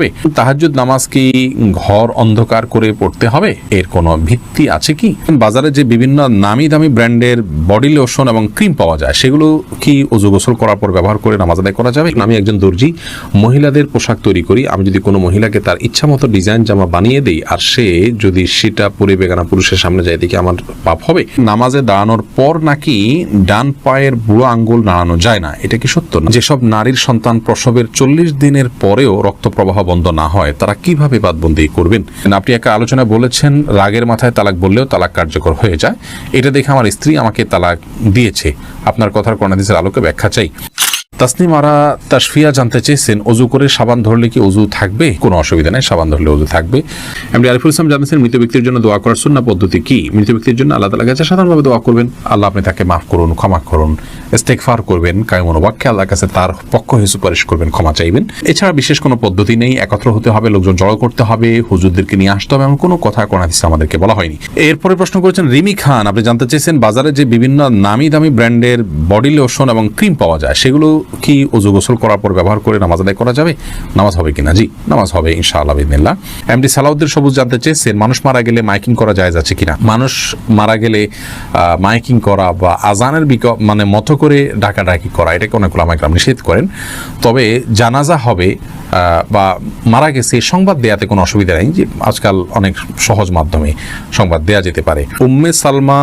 পারবে তাহাজ্জুদ নামাজ কি ঘর অন্ধকার করে পড়তে হবে? এর কোনো ভিত্তি আছে কি? বাজারে যে বিভিন্ন নামি দামি ব্র্যান্ডের বডি লোশন এবং ক্রিম পাওয়া যায়, সেগুলো কি অজু গোসল করার পর ব্যবহার করে নামাজ আদায় করা যাবে? আমি একজন দর্জি, মহিলাদের পোশাক তৈরি করি। আমি যদি কোনো মহিলাকে তার ইচ্ছা মতো ডিজাইন জামা বানিয়ে দিই আর সে যদি সেটা পরে বেগানা পুরুষের সামনে যায়, দেখি আমার পাপ হবে। নামাজে দাঁড়ানোর পর নাকি ডান পায়ের বুড়ো আঙ্গুল নাড়ানো যায় না? এটা কি সত্য? না যেসব নারীর সন্তান প্রসবের চল্লিশ দিনের পরেও রক্ত প্রবাহ বন্ধ না হয়, তারা কীভাবে বাদবন্দি করবেন? আপনি একটা আলোচনা বলেছেন, রাগের মাথায় তালাক বললেও তালাক কার্যকর হয়ে যায়। এটা দেখে আমার স্ত্রী আমাকে তালাক দিয়েছে। আপনার কথার কর্ণাদিসের আলোকে ব্যাখ্যা চাই। তাসনিম আরা তাসফিয়া জানতে চেয়েছেন, অজু করে সাবান ধরলে কি অজু থাকবে? কোনো অসুবিধা নেই, সাবান ধরলে অজু থাকবে। এমনি আরিফুল ইসলাম জানতেছেন মৃত ব্যক্তির জন্য দোয়া করার সুন্না পদ্ধতি কি? মৃত ব্যক্তির জন্য আল্লাহ তালা কাছে সাধারণভাবে দোয়া করবেন। আল্লাহ আপনি তাকে মাফ করুন, ক্ষমা করুন ইস্তেকফার করবেন কায়মন বাক্যে আল্লাহ কাছে তার পক্ষ হয়ে সুপারিশ করবেন, ক্ষমা চাইবেন। এছাড়া বিশেষ কোনো পদ্ধতি নেই, একত্র হতে হবে, লোকজন জড়ো করতে হবে, হুজুরদেরকে নিয়ে আসতে হবে, এমন কোনো কথা কোন আমাদেরকে বলা হয়নি। এরপরে প্রশ্ন করেছেন, রিমি খান, আপনি জানতে চেয়েছেন বাজারে যে বিভিন্ন নামি দামি ব্র্যান্ডের বডি লোশন এবং ক্রিম পাওয়া যায়, সেগুলো কি অজু গোসল করার পর ব্যবহার করে নামাজ আদায় করা যাবে? নামাজ হবে কিনা? জি, নামাজ হবে ইনশা ইনশাআল্লাহ বিদিনিল্লাহ এমডি সালাউদ্দিন সবুজ জানতে চেয়েছেন, মানুষ মারা গেলে মাইকিং করা যায় যাচ্ছে কিনা? মানুষ মারা গেলে মাইকিং করা বা আজানের বিক মানে মতো করে ডাকাডাকি করা, এটাকে অনেক ওলামাইকরাম নিষেধ করেন। তবে জানাজা হবে বা মারা গেছে, সংবাদ দেয়াতে কোনো অসুবিধা নেই। যে আজকাল অনেক সহজ মাধ্যমে সংবাদ দেয়া যেতে পারে। উম্মে সালমা,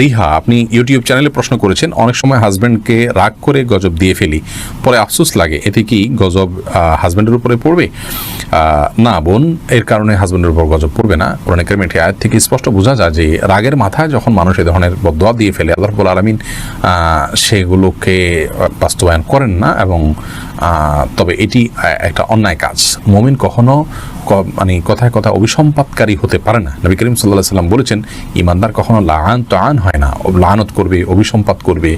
রিহা, আপনি ইউটিউব চ্যানেলে প্রশ্ন করেছেন, অনেক সময় হাজব্যান্ডকে রাগ করে গজব দিয়ে ফেলি। পরে আফসোস লাগে, এতে কি গজব হাজব্যান্ডের উপরে পড়বে? না বোন, এর কারণে হাজব্যান্ডের উপর গজব পড়বে না। কোরআন কারিমের আয়াত থেকে স্পষ্ট বোঝা যায় যে রাগের মাথায় যখন মানুষ এই ধরনের বদোয়া দিয়ে ফেলে, আল্লাহ রাব্বুল আলমিন সেগুলোকে বাস্তবায়ন করেন না এবং তবে এটি একটা অন্যায় কাজ। মমিন কখনো মানে কথায় কথা অভিসম্পাতকারী হতে পারে না। নবী করিম সাল্লাহ সাল্লাম বলেছেন, ইমানদার কখনো লান তো আন হয় না। লাহানত লানত করবে অভিসম্পাত করবে।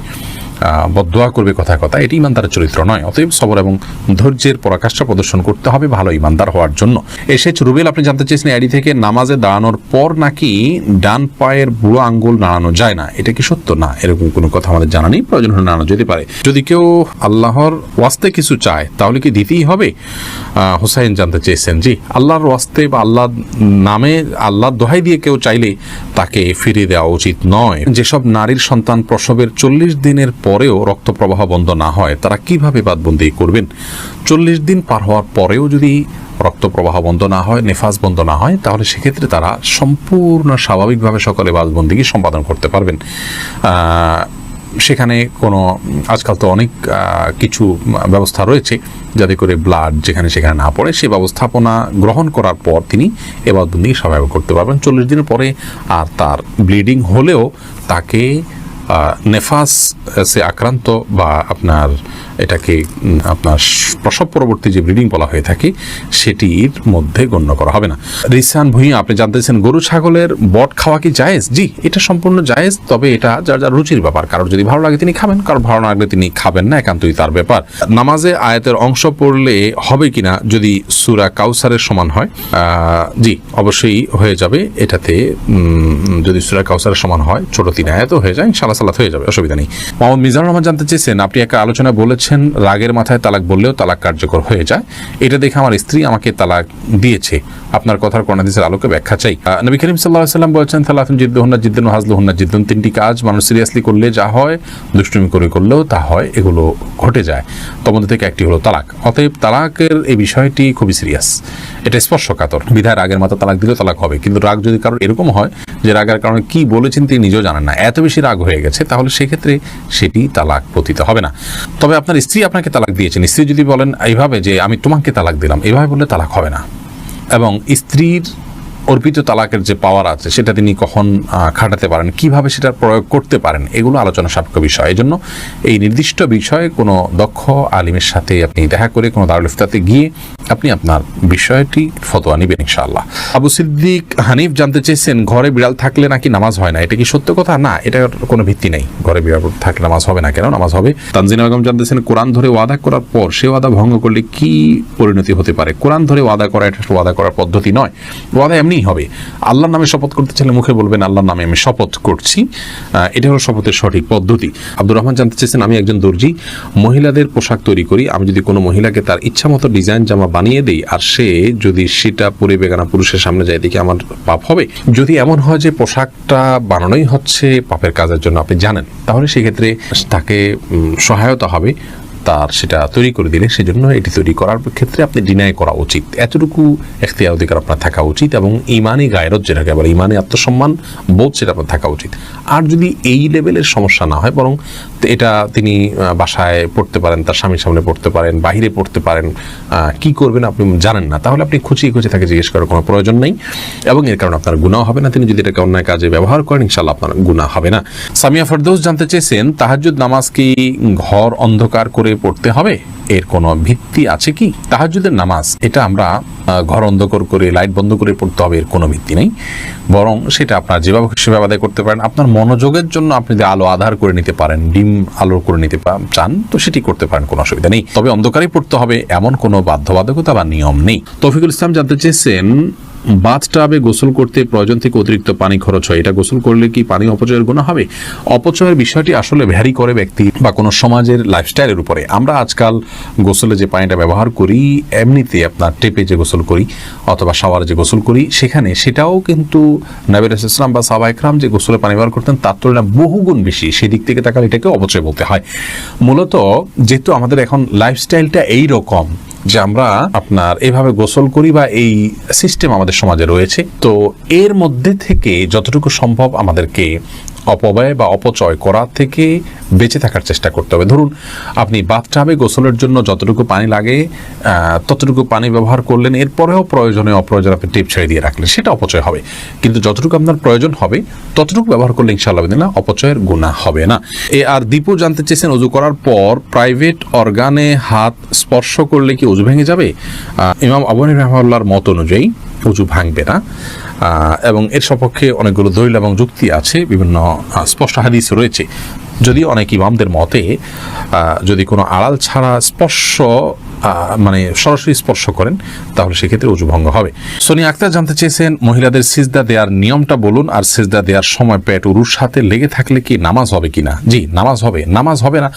আহ, বদদোয়া করবে কথায় কথা। এটি ইমানদারের চরিত্র নয় অতএব সবর এবং ধৈর্যের পরাকাষ্ঠা প্রদর্শন করতে হবে ভালো ইমানদার হওয়ার জন্য। এসেছ রুবেল আপনি জানতে চেয়েছেন এডি থেকে নামাজে দাঁড়ানোর পর নাকি ডান পায়ের বুড়ো আঙ্গুল নাড়ানো যায় না? এটা কি সত্য? না এরকম কোনো কথা আমাদের জানা নেই প্রয়োজন হলে নাড়ানো যেতে পারে। যদি কেউ আল্লাহর ওয়াস্তে কিছু চায় তাহলে কি দিতেই হবে? হোসাইন জানতে চেয়েছেন জি আল্লাহর ওয়াস্তে বা আল্লাহ নামে আল্লাহর দোহাই দিয়ে কেউ চাইলে তাকে ফিরিয়ে দেওয়া উচিত নয়। যেসব নারীর সন্তান প্রসবের চল্লিশ দিনের পরেও রক্ত প্রবাহ বন্ধ না হয়, তারা কীভাবে বাদবন্দি করবেন? চল্লিশ দিন পার হওয়ার পরেও যদি রক্ত প্রবাহ বন্ধ না হয় নেফাজ বন্ধ না হয়, তাহলে সেক্ষেত্রে তারা সম্পূর্ণ স্বাভাবিকভাবে সকলে বাদবন্দিকে সম্পাদন করতে পারবেন। সেখানে কোনো, আজকাল তো অনেক কিছু ব্যবস্থা রয়েছে যাতে করে ব্লাড যেখানে সেখানে না পড়ে সেই ব্যবস্থাপনা গ্রহণ করার পর তিনি এবাদবন্দি স্বাভাবিক করতে পারবেন। চল্লিশ দিনের পরে আর তার ব্লিডিং হলেও তাকে নেফাস সে আক্রান্ত বা আপনার এটাকে আপনার প্রসব পরবর্তী যে ব্রিডিং বলা হয়ে থাকে, সেটির মধ্যে গণ্য করা হবে না। রিসান ভুঁইয়া, আপনি জানতেছেন গরু ছাগলের বট খাওয়া কি জায়েজ? জি, এটা সম্পূর্ণ জায়েজ, তবে এটা যার যার রুচির ব্যাপার। কারোর যদি ভালো লাগে তিনি খাবেন, কারোর ভালো না লাগলে তিনি খাবেন না, একান্তই তার ব্যাপার। নামাজে আয়াতের অংশ পড়লে হবে কিনা, যদি সুরা কাউসারের সমান হয় জি, অবশ্যই হয়ে যাবে। এটাতে যদি সুরা কাউসারের সমান হয়, ছোট তিন আয়াতও হয়ে যায় ইনশাল্লাহ সালাত হয়ে যাবে, অসুবিধা নেই। মোহাম্মদ মিজানুর রহমান জানতে চেয়েছেন, আপনি একটা আলোচনা বলেছেন রাগের মাথায় তালাক বললেও তালাক কার্যকর হয়ে যায়। এটা দেখে আমার স্ত্রী আমাকে তালাক দিয়েছে। আপনার কথার কর্ণাদিসের আলোকে ব্যাখ্যা চাই। নবী করিম সাল্লাহ সাল্লাম বলছেন তালাতুন জিদ্দুহন্না জিদ্দুন হাজলুহন্না জিদ্দুন। তিনটি কাজ মানুষ সিরিয়াসলি করলে যা হয়, দুষ্টুমি করে করলেও তা হয়, এগুলো ঘটে যায়। মধ্যে থেকে একটি হলো তালাক। অতএব তালাকের এই বিষয়টি খুবই সিরিয়াস। এটা স্পর্শকাতর। বিধায় রাগের মাথা তালাক দিলেও তালাক হবে। কিন্তু রাগ যদি কারোর এরকম হয় যে রাগের কারণে কি বলেছেন তিনি নিজেও জানেন না। এত বেশি রাগ হয়ে গেছে, তাহলে সেক্ষেত্রে সেটি তালাক পতিত হবে না। তবে আপনার স্ত্রী আপনাকে তালাক দিয়েছেন। স্ত্রী যদি বলেন, এইভাবে যে আমি তোমাকে তালাক দিলাম এইভাবে বললে তালাক হবে না। এবং স্ত্রীর অর্পিত তালাকের যে পাওয়ার আছে, সেটা তিনি কখন খাটাতে পারেন, কীভাবে সেটার প্রয়োগ করতে পারেন, এগুলো আলোচনা সাপেক্ষ বিষয়। এই জন্য এই নির্দিষ্ট বিষয়ে কোনো দক্ষ আলিমের সাথে আপনি দেখা করে কোনো দারুল ইফতাতে গিয়ে আপনি আপনার বিষয়টি ফতোয়া নেবেন, ইনশাআল্লাহ। আবু সিদ্দিক হানিফ জানতে চেয়েছেন, ঘরে বিড়াল থাকলে নাকি নামাজ হয় না? এটা কি সত্য কথা? না, এটার কোনো ভিত্তি নেই। ঘরে বিড়াল থাকলে নামাজ হবে না কেন? নামাজ হবে। তানজিনা বেগম জানতেছেন, কোরআন ধরে ওয়াদা করার পর সে ওয়াদা ভঙ্গ করলে কি পরিণতি হতে পারে? কোরআন ধরে ওয়াদা করা, এটা ওয়াদা করার পদ্ধতি নয়। ওয়াদা এমনি নিয়েই হবে। আল্লাহর নামে শপথ করতে চাইলে মুখে বলবেন, আল্লাহর নামে আমি শপথ করছি। এটা হলো শপথের সঠিক পদ্ধতি। আব্দুর রহমান জানতে চেয়েছেন, আমি একজন দর্জি, মহিলাদের পোশাক তৈরি করি। আমি যদি কোনো মহিলাকে তার ইচ্ছা মতো ডিজাইন জামা বানিয়ে দেই আর সে যদি সেটা পরে বেগানা পুরুষের সামনে যায়, দেখি আমার পাপ হবে? যদি এমন হয় যে পোশাকটা বানানোই হচ্ছে পাপের কাজের জন্য, আপনি জানেন। তাহলে সেক্ষেত্রে তাকে সহায়তা হবে। তার সেটা তৈরি করে দিলে সেজন্য এটি তৈরি করার ক্ষেত্রে আপনি ডিনাই করা উচিত। এতটুকু এখতিয়ার অধিকার আপনার থাকা উচিত এবং ইমানি গায়রত যেটাকে আবার ইমানি আত্মসম্মান বোধ সেটা আপনার থাকা উচিত। আর যদি এই লেভেলের সমস্যা না হয়, বরং এটা তিনি বাসায় পড়তে পারেন, তার স্বামীর সামনে পড়তে পারেন, বাহিরে পড়তে পারেন কি করবেন আপনি জানেন না, তাহলে আপনি খুঁচিয়ে খুঁজে তাকে জিজ্ঞেস করার কোনো প্রয়োজন নেই এবং এর কারণে আপনার গুণাও হবে না। তিনি যদি এটাকে অন্যায় কাজে ব্যবহার করেন ইনশাল্লাহ আপনার গুণা হবে না। সামিয়া ফেরদৌস জানতে চেয়েছেন, তাহাজ্জুদ নামাজ কি ঘর অন্ধকার করে পড়তে হবে? এর কোনো ভিত্তি আছে কি? তাহাজ্জুদের নামাজ, এটা আমরা ঘর অন্ধকার করে, লাইট বন্ধ করে পড়তে হবে, এর কোনো ভিত্তি নেই। বরং সেটা আপনার যেভাবে সেভাবে আদায় করতে পারেন, আপনার মনোযোগের জন্য আপনি যদি আলো আধার করে নিতে পারেন, ডিম আলো করে নিতে চান, তো সেটি করতে পারেন, কোনো অসুবিধা নেই। তবে অন্ধকারেই পড়তে হবে, এমন কোনো বাধ্যবাধকতা বা নিয়ম নেই। তফিকুল ইসলাম জানতে চেয়েছেন বাথটাবে গোসল করতে প্রয়োজন থেকে অতিরিক্ত পানি খরচ হয়। এটা গোসল করলে কি পানি অপচয়ের গুণ হবে? অপচয়ের বিষয়টি আসলে ভ্যারি করে ব্যক্তি বা কোনো সমাজের লাইফস্টাইলের উপরে। আমরা আজকাল গোসলে যে পানিটা ব্যবহার করি, এমনিতে আপনার টেপে যে গোসল করি অথবা শাওয়ারে যে গোসল করি, সেখানে সেটাও কিন্তু নবীর ইসলাম বা সাবা একরাম যে গোসলে পানি ব্যবহার করতেন, তার তুলনায় বহুগুণ বেশি। সেদিক থেকে তাকালে এটাকে অপচয় বলতে হয়। মূলত যেহেতু আমাদের এখন লাইফস্টাইলটা এই রকম যে আমরা আপনার এভাবে গোসল করি বা এই সিস্টেম আমাদের সমাজে রয়েছে। তো এর মধ্যে থেকে যতটুকু সম্ভব আমাদেরকে অপব্যয় বা অপচয় করা থেকে বেঁচে থাকার চেষ্টা করতে হবে। ধরুন, আপনি বাথটাবে গোসলের জন্য যতটুকু পানি লাগে ততটুকু পানি ব্যবহার করলেন, এরপরেও প্রয়োজনে অপ্রয়োজনে আপনি টিপ ছেড়ে দিয়ে রাখলেন, সেটা অপচয় হবে। কিন্তু যতটুকু আপনার প্রয়োজন হবে, ততটুকু ব্যবহার করলে ইনশাআল্লাহ না অপচয়ের গুণা হবে না। এ আর দীপু জানতে চেয়েছেন অজু করার পর প্রাইভেট অর্গানে হাত স্পর্শ করলে কি অজু ভেঙে যাবে? ইমাম আবনী রহমাল্লার মত অনুযায়ী উঁচু ভাঙবে না। এবং এর সপক্ষে অনেকগুলো দলিল এবং যুক্তি আছে, বিভিন্ন স্পষ্ট হাদিস রয়েছে। যদি অনেক ইমামদের মতে যদি কোনো আড়াল ছাড়া স্পর্শ মানে সরাসরি স্পর্শ করেন, তাহলে সেক্ষেত্রে উজু ভঙ্গ হবে। সোনি আক্তার জানতে চেয়েছেন, মহিলাদের সিজদা দেওয়ার নিয়মটা বলুন আর সিজদা দেওয়ার সময় পেট উরুর সাথে লেগে থাকলে কি নামাজ হবে কিনা? জি, নামাজ হবে নামাজ হবে না।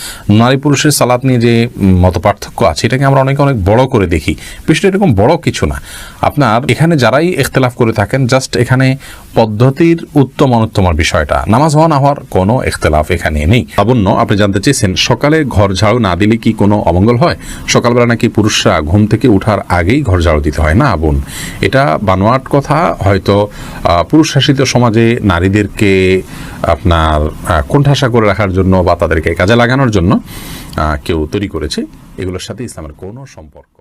নারী পুরুষের সালাত নিয়ে যে মত পার্থক্য আছে, এটাকে আমরা অনেকে অনেক বড় করে দেখি। বিষয়টা এরকম বড় কিছু না। আপনার এখানে যারাই ইখতলাফ করে থাকেন, জাস্ট এখানে পদ্ধতির উত্তম অনুত্তমার বিষয়টা। নামাজ হওয়া না হওয়ার কোনো ইখতলাফ এখানে নেই। লাবণ্য আপনি জানতে চেয়েছেন, সকালে ঘর ঝাড়ু না দিলে কি কোনো অমঙ্গল হয়? সকালবেলা নাকি পুরুষরা ঘুম থেকে উঠার আগেই ঘর ঝাড়ু দিতে হয়? না, বোন, এটা বানোয়াট কথা। হয়তো পুরুষ শাসিত সমাজে নারীদেরকে আপনার কোণঠাসা করে রাখার জন্য বা তাদেরকে কাজে লাগানোর জন্য কেউ তৈরি করেছে। এগুলোর সাথে ইসলামের কোনো সম্পর্ক